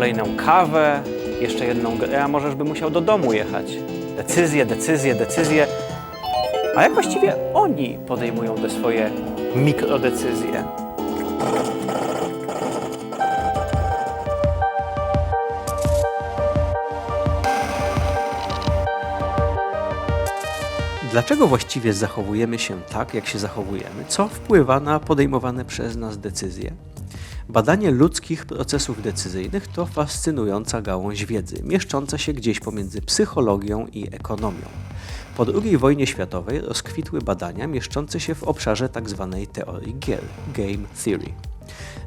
kolejną kawę, jeszcze jedną grę, a możesz by musiał do domu jechać. Decyzje, decyzje, decyzje. A jak właściwie oni podejmują te swoje mikrodecyzje? Dlaczego właściwie zachowujemy się tak, jak się zachowujemy? Co wpływa na podejmowane przez nas decyzje? Badanie ludzkich procesów decyzyjnych to fascynująca gałąź wiedzy, mieszcząca się gdzieś pomiędzy psychologią i ekonomią. Po II wojnie światowej rozkwitły badania mieszczące się w obszarze tzw. teorii gier game theory.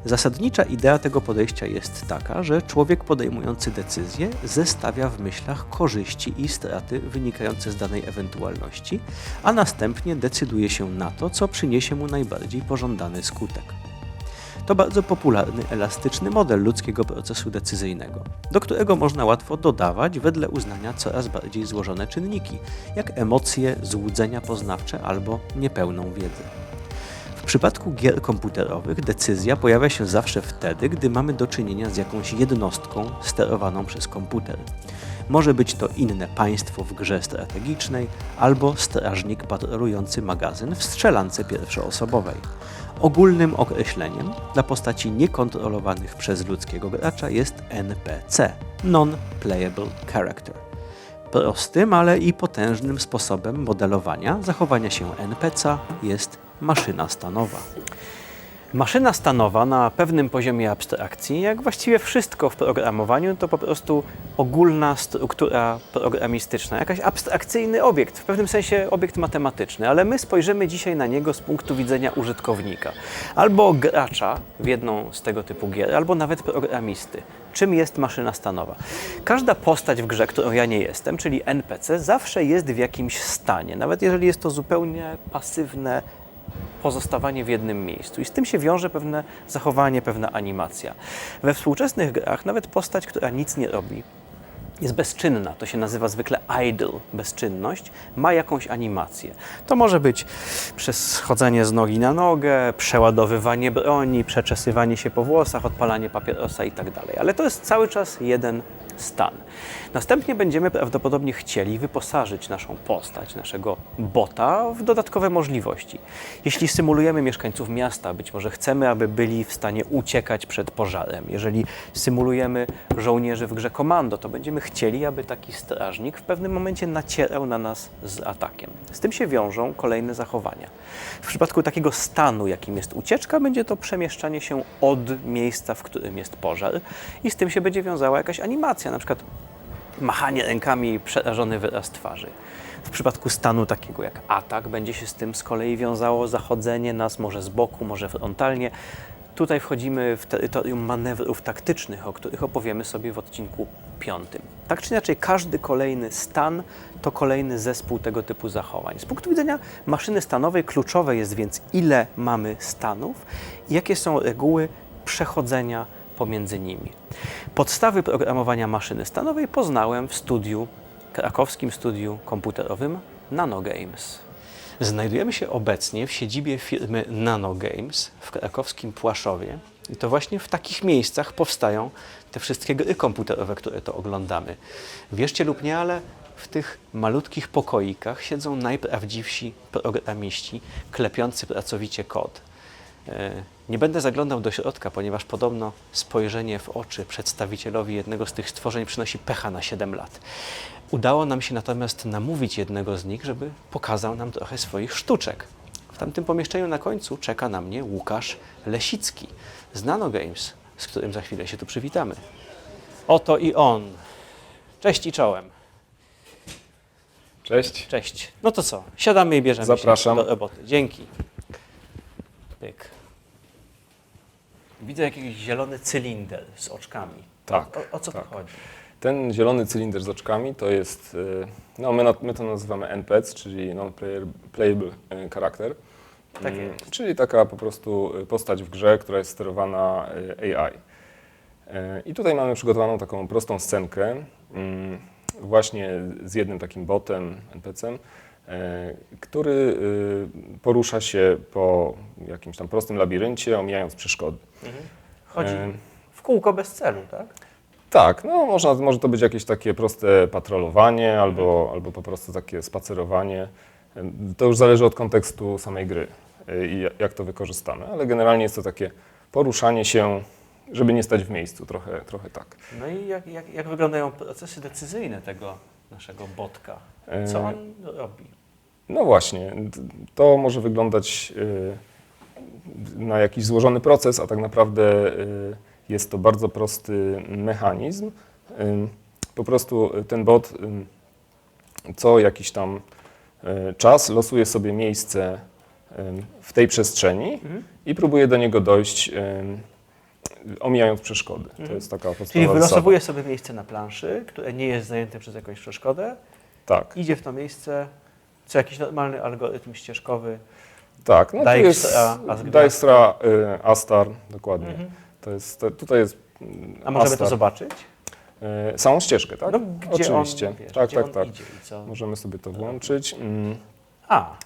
Zasadnicza idea tego podejścia jest taka, że człowiek podejmujący decyzję zestawia w myślach korzyści i straty wynikające z danej ewentualności, a następnie decyduje się na to, co przyniesie mu najbardziej pożądany skutek. To bardzo popularny, elastyczny model ludzkiego procesu decyzyjnego, do którego można łatwo dodawać wedle uznania coraz bardziej złożone czynniki, jak emocje, złudzenia poznawcze albo niepełną wiedzę. W przypadku gier komputerowych decyzja pojawia się zawsze wtedy, gdy mamy do czynienia z jakąś jednostką sterowaną przez komputer. Może być to inne państwo w grze strategicznej albo strażnik patrolujący magazyn w strzelance pierwszoosobowej. Ogólnym określeniem dla postaci niekontrolowanych przez ludzkiego gracza jest NPC Non-Playable Character. Prostym, ale i potężnym sposobem modelowania zachowania się NPC jest maszyna stanowa. Maszyna stanowa na pewnym poziomie abstrakcji, jak właściwie wszystko w programowaniu, to po prostu ogólna struktura programistyczna, jakaś abstrakcyjny obiekt, w pewnym sensie obiekt matematyczny, ale my spojrzymy dzisiaj na niego z punktu widzenia użytkownika, albo gracza w jedną z tego typu gier, albo nawet programisty. Czym jest maszyna stanowa? Każda postać w grze, którą ja nie jestem, czyli NPC, zawsze jest w jakimś stanie, nawet jeżeli jest to zupełnie pasywne, pozostawanie w jednym miejscu. I z tym się wiąże pewne zachowanie, pewna animacja. We współczesnych grach nawet postać, która nic nie robi, jest bezczynna, to się nazywa zwykle idle, bezczynność, ma jakąś animację. To może być przez chodzenie z nogi na nogę, przeładowywanie broni, przeczesywanie się po włosach, odpalanie papierosa itd. Ale to jest cały czas jeden stan. Następnie będziemy prawdopodobnie chcieli wyposażyć naszą postać, naszego bota w dodatkowe możliwości. Jeśli symulujemy mieszkańców miasta, być może chcemy, aby byli w stanie uciekać przed pożarem. Jeżeli symulujemy żołnierzy w grze komando, to będziemy chcieli, aby taki strażnik w pewnym momencie nacierał na nas z atakiem. Z tym się wiążą kolejne zachowania. W przypadku takiego stanu, jakim jest ucieczka, będzie to przemieszczanie się od miejsca, w którym jest pożar i z tym się będzie wiązała jakaś animacja, na przykład machanie rękami, przerażony wyraz twarzy. W przypadku stanu takiego jak atak będzie się z tym z kolei wiązało zachodzenie nas może z boku, może frontalnie. Tutaj wchodzimy w terytorium manewrów taktycznych, o których opowiemy sobie w odcinku piątym. Tak czy inaczej, każdy kolejny stan to kolejny zespół tego typu zachowań. Z punktu widzenia maszyny stanowej kluczowe jest więc, ile mamy stanów i jakie są reguły przechodzenia pomiędzy nimi. Podstawy programowania maszyny stanowej poznałem w studiu, krakowskim studiu komputerowym Nanogames. Znajdujemy się obecnie w siedzibie firmy Nanogames w krakowskim Płaszowie. I to właśnie w takich miejscach powstają te wszystkie gry komputerowe, które to oglądamy. Wierzcie lub nie, ale w tych malutkich pokoikach siedzą najprawdziwsi programiści, klepiący pracowicie kod. E, Nie będę zaglądał do środka, ponieważ podobno spojrzenie w oczy przedstawicielowi jednego z tych stworzeń przynosi pecha na 7 lat. Udało nam się natomiast namówić jednego z nich, żeby pokazał nam trochę swoich sztuczek. W tamtym pomieszczeniu na końcu czeka na mnie Łukasz Lesicki z Nanogames, z którym za chwilę się tu przywitamy. Oto i on. Cześć i czołem. Cześć. Cześć. No to co? Siadamy i bierzemy Zapraszam. się do roboty. Dzięki. Pyk. Widzę jakiś zielony cylinder z oczkami. Tak, O, o co tak. tu chodzi? Ten zielony cylinder z oczkami to jest, y, no my, my to nazywamy NPC, czyli Non-Playable y, Character. Tak Mm, jest. Czyli taka po prostu y, postać w grze, która jest sterowana AI. I tutaj mamy przygotowaną taką prostą scenkę, mm, właśnie z jednym takim botem, NPC-em, który y, porusza się po jakimś tam prostym labiryncie, omijając przeszkody. Chodzi Y, w kółko bez celu, tak? Tak, no można, może to być jakieś takie proste patrolowanie albo, albo po prostu takie spacerowanie. Ym, To już zależy od kontekstu samej gry i ja- jak to wykorzystamy, ale generalnie jest to takie poruszanie się, żeby nie stać w miejscu, trochę, trochę tak. No i jak, jak, jak wyglądają procesy decyzyjne tego naszego botka? Co E, on robi? No właśnie, to może wyglądać y, na jakiś złożony proces, a tak naprawdę y, jest to bardzo prosty mechanizm. Po prostu ten bot co jakiś tam czas losuje sobie miejsce w tej przestrzeni Mhm. i próbuje do niego dojść, omijając przeszkody. To jest taka podstawowa Czyli zasada. wylosowuje sobie miejsce na planszy, które nie jest zajęte przez jakąś przeszkodę, Tak, idzie w to miejsce, co jakiś normalny algorytm ścieżkowy. tak. No to Dijkstra, jest. Dijkstra, y, Astar, dokładnie. Mhm. To jest, to, tutaj jest A możemy to Astar. zobaczyć? Y, Samą ścieżkę, tak? No, gdzie Oczywiście. On, wiesz, tak, gdzie tak, tak. Możemy sobie to włączyć. Mm, A,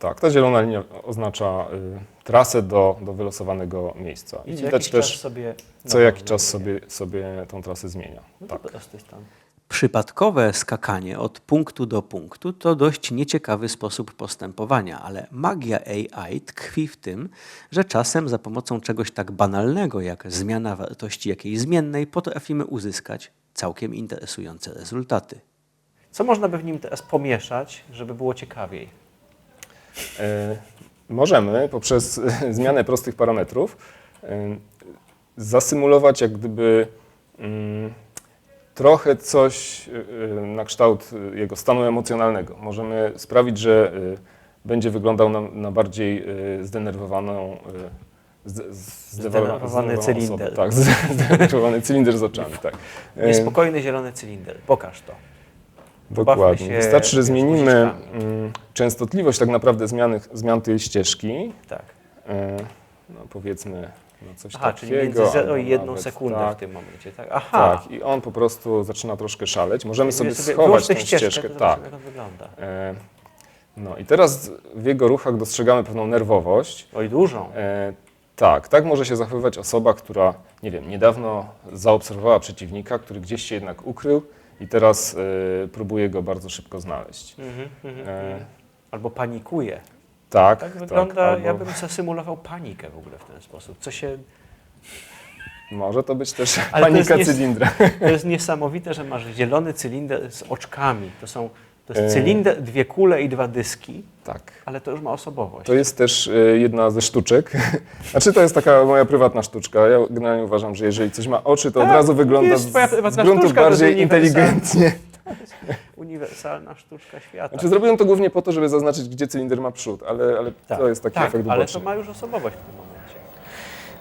Tak, ta zielona linia oznacza y, trasę do, do wylosowanego miejsca. I co widać jakiś też, czas sobie... co no, jakiś czas sobie, sobie tą trasę zmienia. No Tak. to prosty stan. Przypadkowe skakanie od punktu do punktu to dość nieciekawy sposób postępowania, ale magia AI tkwi w tym, że czasem za pomocą czegoś tak banalnego jak zmiana wartości jakiejś zmiennej potrafimy uzyskać całkiem interesujące rezultaty. Co można by w nim teraz pomieszać, żeby było ciekawiej? E, Możemy poprzez e, zmianę prostych parametrów e, zasymulować jak gdyby mm, trochę coś na kształt jego stanu emocjonalnego. Możemy sprawić, że będzie wyglądał na, na bardziej zdenerwowaną z- z- Zdenerwowany cylinder. Osobę. Tak, zdenerwowany cylinder z oczami, tak. Niespokojny zielony cylinder. Pokaż to. Dokładnie. Wystarczy, że zmienimy mm, częstotliwość tak naprawdę zmiany, zmian tej ścieżki, Tak. e, no powiedzmy no coś Aha, takiego. czyli między 0 albo i 1 nawet sekundę tak, w tym momencie. Tak. Aha. Tak, i on po prostu zaczyna troszkę szaleć. Możemy sobie Sobie schować tę ścieżkę, ścieżkę. to Tak. zobaczymy, jak on wygląda. E, no i teraz w jego ruchach dostrzegamy pewną nerwowość. Oj, dużą. E, tak, tak może się zachowywać osoba, która, nie wiem, niedawno zaobserwowała przeciwnika, który gdzieś się jednak ukrył i teraz e, próbuje go bardzo szybko znaleźć. Mhm, mhm, E, mhm. Albo panikuje. tak, Tak wygląda, albo ja bym zasymulował panikę w ogóle w ten sposób. Co się, Może to być też Ale to panika jest nie- cylindra. to jest niesamowite, że masz zielony cylinder z oczkami. To są, to jest cylinder, dwie kule i dwa dyski, Tak. ale to już ma osobowość. To jest też e, jedna ze sztuczek. Znaczy to jest taka moja prywatna sztuczka. Ja generalnie uważam, że jeżeli coś ma oczy, to od Tak, razu wygląda z, z gruntu bardziej inteligentnie. Uniwersalna sztuczka świata. Znaczy zrobiłem to głównie po to, żeby zaznaczyć, gdzie cylinder ma przód, ale, ale Tak, to jest taki tak, efekt ale uboczny. to ma już osobowość w tym momencie.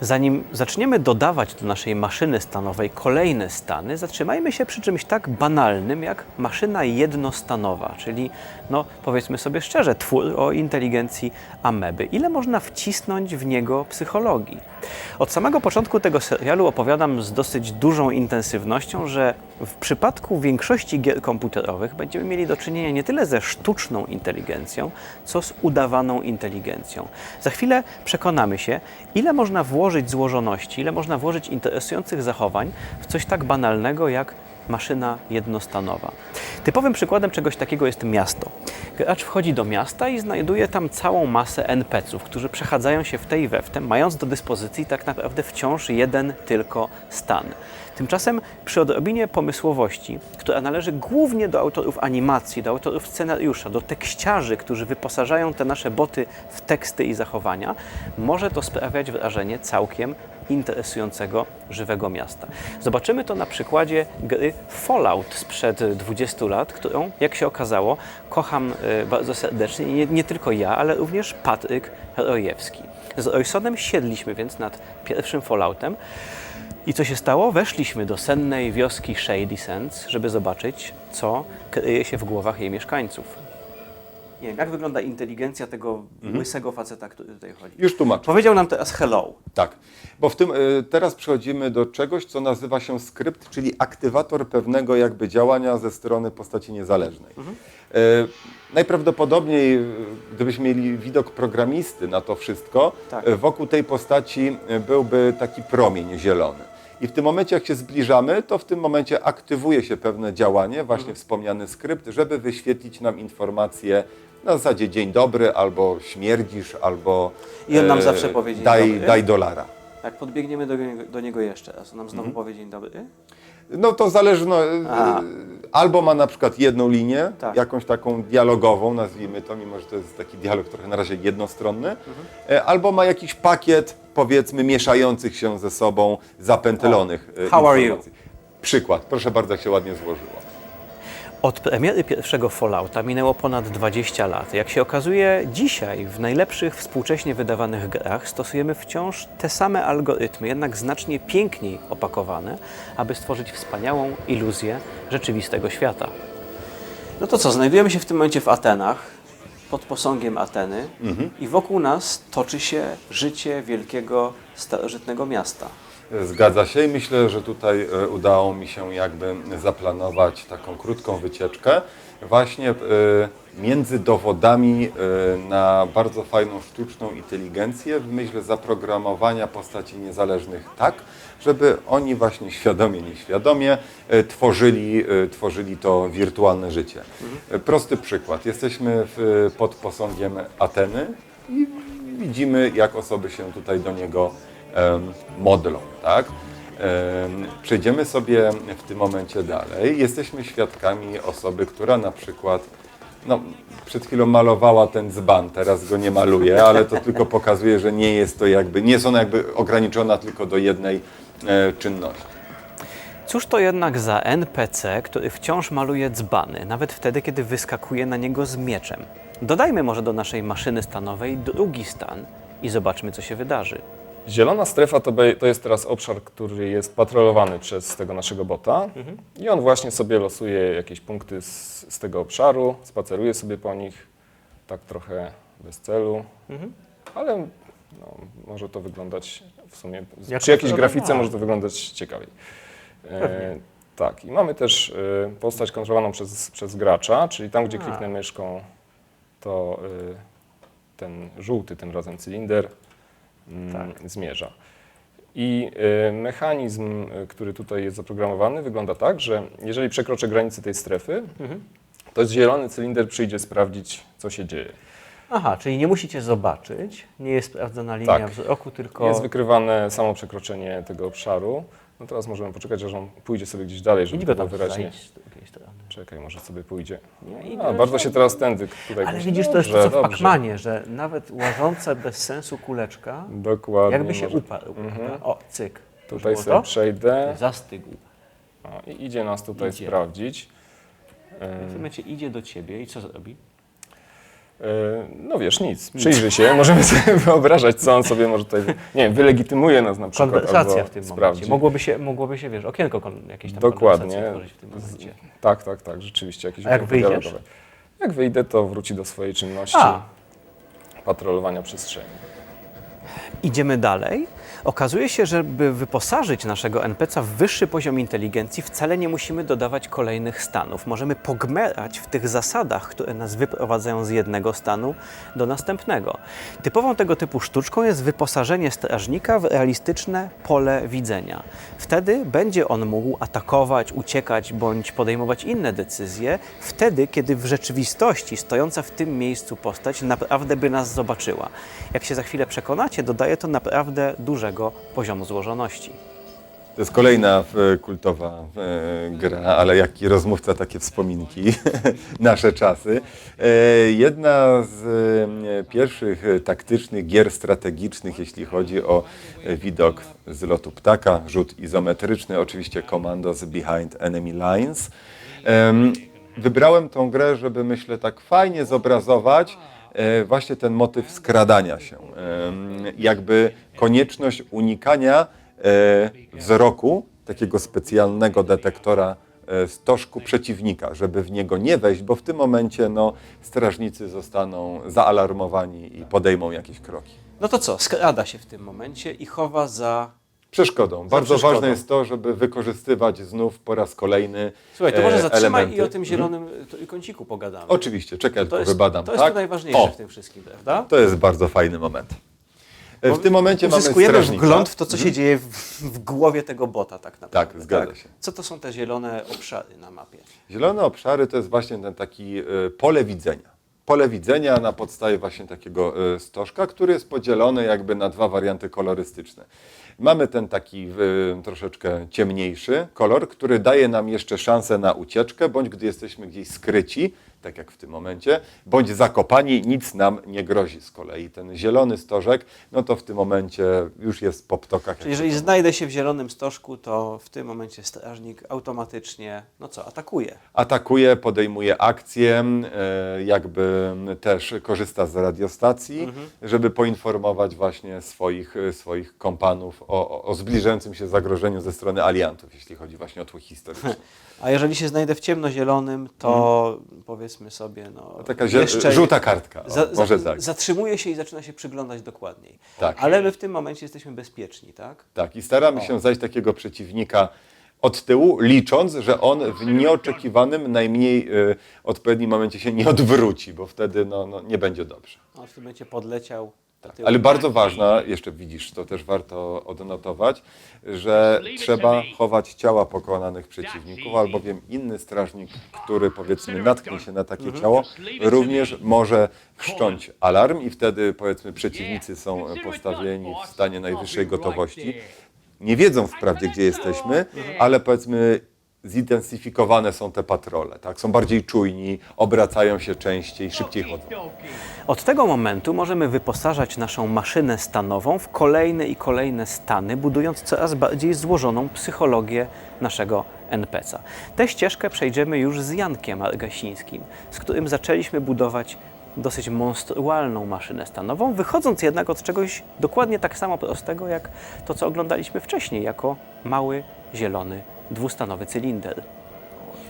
Zanim zaczniemy dodawać do naszej maszyny stanowej kolejne stany, zatrzymajmy się przy czymś tak banalnym jak maszyna jednostanowa, czyli no powiedzmy sobie szczerze, twór o inteligencji ameby. Ile można wcisnąć w niego psychologii? Od samego początku tego serialu opowiadam z dosyć dużą intensywnością, że w przypadku większości gier komputerowych będziemy mieli do czynienia nie tyle ze sztuczną inteligencją, co z udawaną inteligencją. Za chwilę przekonamy się, ile można włożyć złożoności, ile można włożyć interesujących zachowań w coś tak banalnego jak maszyna jednostanowa. Typowym przykładem czegoś takiego jest miasto. Gracz wchodzi do miasta i znajduje tam całą masę NPC-ów, którzy przechadzają się w tej we w mając do dyspozycji tak naprawdę wciąż jeden tylko stan. Tymczasem przy odrobinie pomysłowości, która należy głównie do autorów animacji, do autorów scenariusza, do tekściarzy, którzy wyposażają te nasze boty w teksty i zachowania, może to sprawiać wrażenie całkiem interesującego, żywego miasta. Zobaczymy to na przykładzie gry Fallout sprzed 20 lat, którą, jak się okazało, kocham e, bardzo serdecznie. Nie, nie tylko ja, ale również Patryk Rojewski. Z Oysonem siedliśmy więc nad pierwszym Falloutem. I co się stało? Weszliśmy do sennej wioski Shady Sands, żeby zobaczyć, co kryje się w głowach jej mieszkańców. Nie wiem, jak wygląda inteligencja tego łysego faceta, który tutaj chodzi. Już tłumaczę. Powiedział nam teraz hello. Tak, bo w tym y, teraz przechodzimy do czegoś, co nazywa się skrypt, czyli aktywator pewnego jakby działania ze strony postaci niezależnej. Y, najprawdopodobniej, y, gdybyśmy mieli widok programisty na to wszystko, Tak. wokół tej postaci byłby taki promień zielony. I w tym momencie, jak się zbliżamy, to w tym momencie aktywuje się pewne działanie, właśnie Mhm. wspomniany skrypt, żeby wyświetlić nam informację na zasadzie dzień dobry, albo śmierdzisz, albo I on nam zawsze powie dzień daj, dobry? daj dolara. Jak podbiegniemy do niego, do niego jeszcze raz, on nam znowu powie dzień dobry. No to zależy, no, Aha. albo ma na przykład jedną linię, Tak. jakąś taką dialogową, nazwijmy to, mimo że to jest taki dialog trochę na razie jednostronny, Mhm. e, albo ma jakiś pakiet, powiedzmy, mieszających się ze sobą, zapętlonych e, How are you? informacji. Przykład, proszę bardzo, jak się ładnie złożyło. Od premiery pierwszego Fallouta minęło ponad 20 lat. Jak się okazuje, dzisiaj w najlepszych współcześnie wydawanych grach stosujemy wciąż te same algorytmy, jednak znacznie piękniej opakowane, aby stworzyć wspaniałą iluzję rzeczywistego świata. No to co, znajdujemy się w tym momencie w Atenach, pod posągiem Ateny i wokół nas toczy się życie wielkiego, starożytnego miasta. Zgadza się i myślę, że tutaj e, udało mi się jakby zaplanować taką krótką wycieczkę właśnie e, między dowodami e, na bardzo fajną sztuczną inteligencję w myśl zaprogramowania postaci niezależnych tak, żeby oni właśnie świadomie, nieświadomie tworzyli, tworzyli to wirtualne życie. Prosty przykład. Jesteśmy pod posągiem Ateny i widzimy, jak osoby się tutaj do niego modlą, tak? Em, Przejdziemy sobie w tym momencie dalej. Jesteśmy świadkami osoby, która na przykład no, przed chwilą malowała ten dzban, teraz go nie maluje, ale to tylko pokazuje, że nie jest to jakby, nie jest ona jakby ograniczona tylko do jednej e, czynności. Cóż to jednak za NPC, który wciąż maluje dzbany, nawet wtedy, kiedy wyskakuje na niego z mieczem? Dodajmy może do naszej maszyny stanowej drugi stan i zobaczmy, co się wydarzy. Zielona strefa to, be- to jest teraz obszar, który jest patrolowany przez tego naszego bota. I on właśnie sobie losuje jakieś punkty z, z tego obszaru, spaceruje sobie po nich, tak trochę bez celu, ale no, może to wyglądać w sumie, Jako przy jakiejś grafice może to wyglądać ciekawiej. E, tak, i mamy też e, postać kontrolowaną przez, przez gracza, czyli tam, gdzie A. kliknę myszką, to e, ten żółty tym razem cylinder Tak. zmierza. I y, mechanizm, który tutaj jest zaprogramowany, wygląda tak, że jeżeli przekroczę granicę tej strefy, Mhm. to zielony cylinder przyjdzie sprawdzić, co się dzieje. Aha, czyli nie musicie zobaczyć, nie jest sprawdzona linia Tak. wzroku, tylko... Jest wykrywane samo przekroczenie tego obszaru. No teraz możemy poczekać, aż on pójdzie sobie gdzieś dalej, żeby było wyraźnie. Czekaj, może sobie pójdzie. A, bardzo się teraz tędy tutaj Ale widzisz, to jest to, co w. Pacmanie, że nawet łażąca bez sensu kuleczka Dokładnie. jakby się może. uparł. Mhm. O, cyk. Tutaj sobie to? przejdę. Zastygł. O, I idzie nas tutaj Idzie. sprawdzić. W tym momencie idzie do ciebie i co zrobi? E, No wiesz, nic. Przyjrzy się, możemy sobie wyobrażać, co on sobie może tutaj, nie wiem, wylegitymuje nas na przykład. Konwersacja albo w tym sprawdzi. momencie. Mogłoby się, mogłoby się, wiesz, okienko jakieś tam Dokładnie. w tym momencie. Tak, tak, tak, rzeczywiście. Jakieś A jak wyjdziesz? dialogowe. Jak wyjdę, to wróci do swojej czynności A. patrolowania przestrzeni. Idziemy dalej. Okazuje się, że by wyposażyć naszego NPC w wyższy poziom inteligencji, wcale nie musimy dodawać kolejnych stanów. Możemy pogmerać w tych zasadach, które nas wyprowadzają z jednego stanu do następnego. Typową tego typu sztuczką jest wyposażenie strażnika w realistyczne pole widzenia. Wtedy będzie on mógł atakować, uciekać bądź podejmować inne decyzje, wtedy, kiedy w rzeczywistości stojąca w tym miejscu postać naprawdę by nas zobaczyła. Jak się za chwilę przekonacie, dodaje to naprawdę dużego poziomu złożoności. To jest kolejna e, kultowa e, gra, ale jaki rozmówca, takie wspominki, nasze czasy. E, Jedna z pierwszych taktycznych gier strategicznych, jeśli chodzi o widok z lotu ptaka, rzut izometryczny, oczywiście Commandos Behind Enemy Lines. Em, Wybrałem tą grę, żeby myślę tak fajnie zobrazować właśnie ten motyw skradania się. Em, Jakby konieczność unikania e, wzroku takiego specjalnego detektora e, stożku przeciwnika, żeby w niego nie wejść, bo w tym momencie no, strażnicy zostaną zaalarmowani i podejmą jakieś kroki. No to co, skrada się w tym momencie i chowa za... Przeszkodą. Bardzo przeszkodą. ważne jest to, żeby wykorzystywać znów po raz kolejny Słuchaj, to może e, zatrzymaj elementy. i o tym zielonym y, kąciku pogadamy. Oczywiście, czekaj, To jest, wybadam. to jest tak? to najważniejsze O, w tym wszystkim, prawda? To jest bardzo fajny moment. E, W tym momencie mamy strażnika. wgląd w to, co się dzieje w, w głowie tego bota tak naprawdę. Tak, zgadza się. Co to są te zielone obszary na mapie? Zielone obszary to jest właśnie ten taki pole widzenia. Pole widzenia na podstawie właśnie takiego e, stożka, który jest podzielony jakby na dwa warianty kolorystyczne. Mamy ten taki e, troszeczkę ciemniejszy kolor, który daje nam jeszcze szansę na ucieczkę, bądź gdy jesteśmy gdzieś skryci, tak jak w tym momencie, bądź zakopani, nic nam nie grozi z kolei. Ten zielony stożek, no to w tym momencie już jest po ptokach. Czyli jeżeli znajdę się w zielonym stożku, to w tym momencie strażnik automatycznie, no co, atakuje. atakuje, podejmuje akcję, e, jakby też korzysta z radiostacji, Mhm. żeby poinformować właśnie swoich, swoich kompanów o, o, zbliżającym się zagrożeniu ze strony aliantów, jeśli chodzi właśnie o tło historyczne. A jeżeli się znajdę w ciemnozielonym, to powiedzmy sobie, no. Taka jeszcze żółta kartka, o, Za, może tak. Zatrzymuje się i zaczyna się przyglądać dokładniej. Tak. Ale my w tym momencie jesteśmy bezpieczni, tak? Tak, i staramy się zajść takiego przeciwnika od tyłu, licząc, że on w nieoczekiwanym, najmniej e, odpowiednim momencie się nie odwróci, bo wtedy no, no, nie będzie dobrze. On w tym momencie podleciał. Tak, ale bardzo ważna, jeszcze widzisz, to też warto odnotować, że trzeba chować ciała pokonanych przeciwników, albowiem inny strażnik, który powiedzmy natknie się na takie ciało, również może wszcząć alarm i wtedy powiedzmy przeciwnicy są postawieni w stanie najwyższej gotowości. Nie wiedzą wprawdzie, gdzie jesteśmy, ale powiedzmy zintensyfikowane są te patrole, tak? Są bardziej czujni, obracają się częściej, szybciej chodzą. Od tego momentu możemy wyposażać naszą maszynę stanową w kolejne i kolejne stany, budując coraz bardziej złożoną psychologię naszego NPC-a. Tę ścieżkę przejdziemy już z Jankiem Argasińskim, z którym zaczęliśmy budować dosyć monstrualną maszynę stanową, wychodząc jednak od czegoś dokładnie tak samo prostego, jak to, co oglądaliśmy wcześniej, jako mały, zielony, dwustanowy cylinder.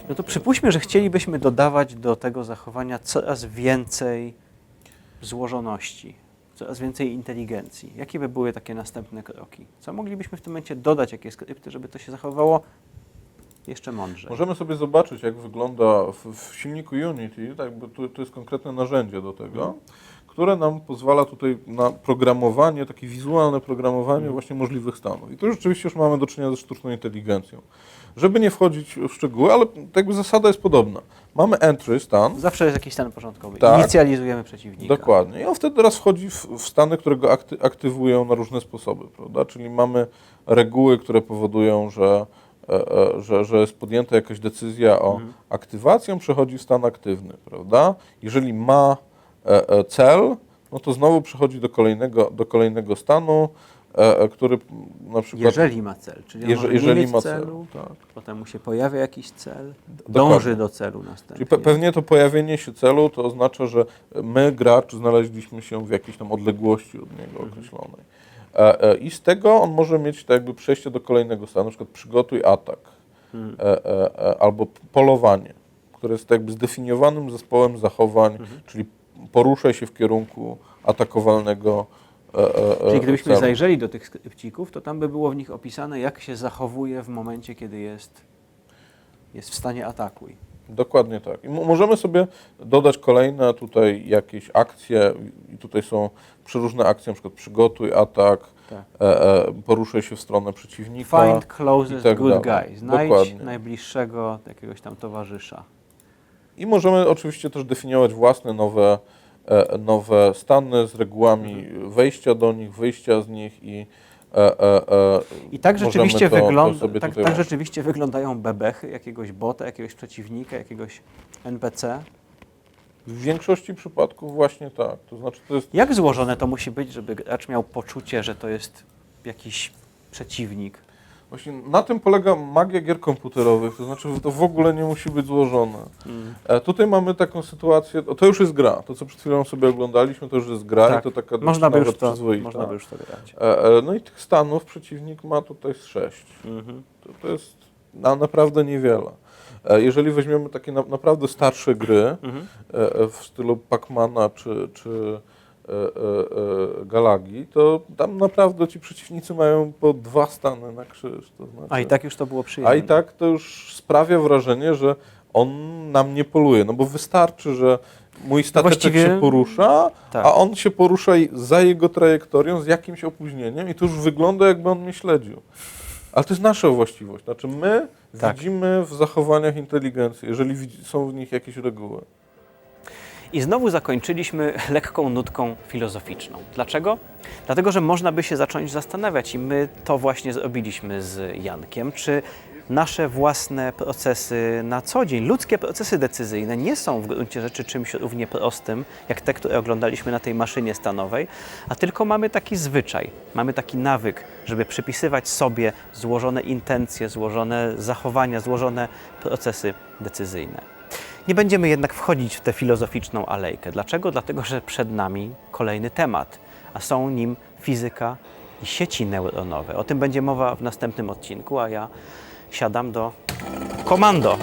No to przypuśćmy, że chcielibyśmy dodawać do tego zachowania coraz więcej złożoności, coraz więcej inteligencji. Jakie by były takie następne kroki? Co moglibyśmy w tym momencie dodać, jakie skrypty, żeby to się zachowało jeszcze mądrzej? Możemy sobie zobaczyć, jak wygląda w, w silniku Unity, tak, bo tu, tu jest konkretne narzędzie do tego, które nam pozwala tutaj na programowanie, takie wizualne programowanie właśnie możliwych stanów. I tu rzeczywiście już mamy do czynienia ze sztuczną inteligencją. Żeby nie wchodzić w szczegóły, ale tak jakby zasada jest podobna. Mamy entry, stan, Zawsze jest jakiś stan początkowy. Tak. Inicjalizujemy przeciwnika. Dokładnie. I on wtedy teraz wchodzi w, w stany, które go akty, aktywują na różne sposoby, prawda? Czyli mamy reguły, które powodują, że, że, że jest podjęta jakaś decyzja o aktywacji, on przechodzi w stan aktywny, prawda? Jeżeli ma e, e, cel, no to znowu przechodzi do kolejnego, do kolejnego stanu, e, e, który na przykład... Jeżeli ma cel, czyli Jeże- jeżeli ma celu, cel, tak. potem mu się pojawia jakiś cel, Dokładnie. dąży do celu następnie. Czyli pe pewnie to pojawienie się celu to oznacza, że my, gracz, znaleźliśmy się w jakiejś tam odległości od niego określonej. E, e, I z tego on może mieć tak jakby przejście do kolejnego stanu, na przykład przygotuj atak e, e, albo polowanie, które jest tak jakby zdefiniowanym zespołem zachowań, czyli poruszaj się w kierunku atakowalnego Czyli gdybyśmy celu. zajrzeli do tych skrypcików, to tam by było w nich opisane, jak się zachowuje w momencie, kiedy jest, jest w stanie atakuj. Dokładnie tak. I mo- możemy sobie dodać kolejne tutaj jakieś akcje i tutaj są przeróżne akcje, na przykład przygotuj atak, Tak. e, e, poruszaj się w stronę przeciwnika. Find closest tak good dalej. guy. Znajdź Dokładnie. najbliższego jakiegoś tam towarzysza. I możemy oczywiście też definiować własne nowe, e, nowe stany z regułami wejścia do nich, wyjścia z nich i e, e, e, I tak rzeczywiście, to- to wygląda, tak, tak rzeczywiście wyglądają bebechy jakiegoś bota, jakiegoś przeciwnika, jakiegoś NPC. W większości przypadków właśnie tak. To znaczy to jest Jak złożone to musi być, żeby gracz miał poczucie, że to jest jakiś przeciwnik? Właśnie na tym polega magia gier komputerowych, to znaczy to w ogóle nie musi być złożone. E, tutaj mamy taką sytuację, to już jest gra, to co przed chwilą sobie oglądaliśmy, to już jest gra i to taka Tak. można, by już to, przyzwoita. można by już to grać. E, e, no i tych stanów przeciwnik ma tutaj z sześć. Mhm. To, to jest na, naprawdę niewiele. Jeżeli weźmiemy takie na, naprawdę starsze gry e, e, w stylu Pacmana czy, czy Galagi, to tam naprawdę ci przeciwnicy mają po dwa stany na krzyż. To znaczy, A i tak już to było przyjemne. a i tak to już sprawia wrażenie, że on nam nie poluje. No bo wystarczy, że mój stateczek właściwie- się porusza, Tak. a on się porusza za jego trajektorią z jakimś opóźnieniem i to już wygląda jakby on mnie śledził. Ale to jest nasza właściwość. Znaczy my Tak. widzimy w zachowaniach inteligencji, jeżeli są w nich jakieś reguły. I znowu zakończyliśmy lekką nutką filozoficzną. Dlaczego? Dlatego, że można by się zacząć zastanawiać, i my to właśnie zrobiliśmy z Jankiem, czy nasze własne procesy na co dzień, ludzkie procesy decyzyjne nie są w gruncie rzeczy czymś równie prostym, jak te, które oglądaliśmy na tej maszynie stanowej, a tylko mamy taki zwyczaj, mamy taki nawyk, żeby przypisywać sobie złożone intencje, złożone zachowania, złożone procesy decyzyjne. Nie będziemy jednak wchodzić w tę filozoficzną alejkę. Dlaczego? Dlatego, że przed nami kolejny temat, a są nim fizyka i sieci neuronowe. O tym będzie mowa w następnym odcinku, a ja siadam do komando.